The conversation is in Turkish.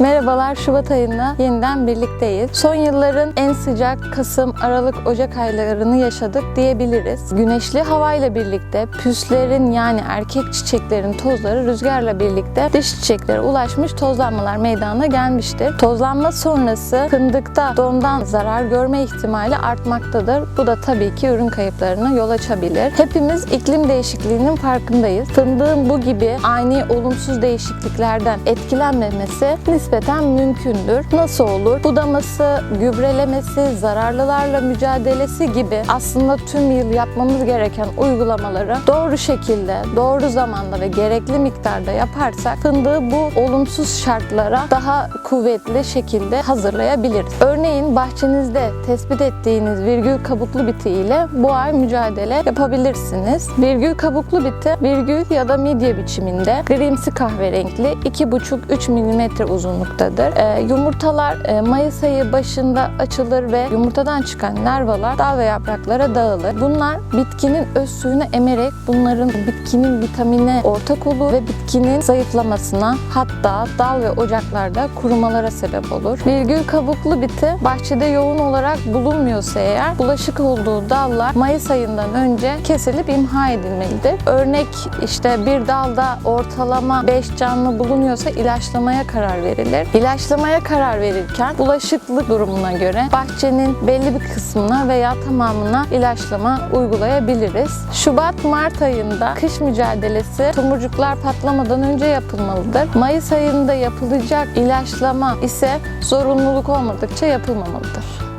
Merhabalar, Şubat ayında yeniden birlikteyiz. Son yılların en sıcak Kasım, Aralık, Ocak aylarını yaşadık diyebiliriz. Güneşli havayla birlikte püslerin yani erkek çiçeklerin tozları rüzgarla birlikte dış çiçeklere ulaşmış tozlanmalar meydana gelmiştir. Tozlanma sonrası fındıkta dondan zarar görme ihtimali artmaktadır. Bu da tabii ki ürün kayıplarına yol açabilir. Hepimiz iklim değişikliğinin farkındayız. Fındığın bu gibi ani olumsuz değişikliklerden etkilenmemesi nispeten mümkündür. Nasıl olur? Budaması, gübrelemesi, zararlılarla mücadelesi gibi aslında tüm yıl yapmamız gereken uygulamaları doğru şekilde, doğru zamanda ve gerekli miktarda yaparsak fındığı bu olumsuz şartlara daha kuvvetli şekilde hazırlayabiliriz. Örneğin bahçenizde tespit ettiğiniz virgül kabuklu biti ile bu ay mücadele yapabilirsiniz. Virgül kabuklu biti virgül ya da midye biçiminde grimsi kahverenkli 2,5-3 mm uzunluktadır. Ee, yumurtalar e, Mayıs ayı başında açılır ve yumurtadan çıkan larvalar dal ve yapraklara dağılır. Bunlar bitkinin öz suyunu emerek bunların bitkinin vitamine ortak olur ve bitkinin zayıflamasına hatta dal ve ocaklarda kurumalara sebep olur. Virgül kabuklu biti bahçede yoğun olarak bulunmuyorsa eğer bulaşık olduğu dallar Mayıs ayından önce kesilip imha edilmelidir. Örnek işte bir dalda ortalama 5 canlı bulunuyorsa ilaçlamaya karar verilir. İlaçlamaya karar verirken bulaşıklık durumuna göre bahçenin belli bir kısmına veya tamamına ilaçlama uygulayabiliriz. Şubat-Mart ayında kış mücadelesi tomurcuklar patlamadan önce yapılmalıdır. Mayıs ayında yapılacak ilaçlama ise zorunluluk olmadıkça yapılmamalıdır.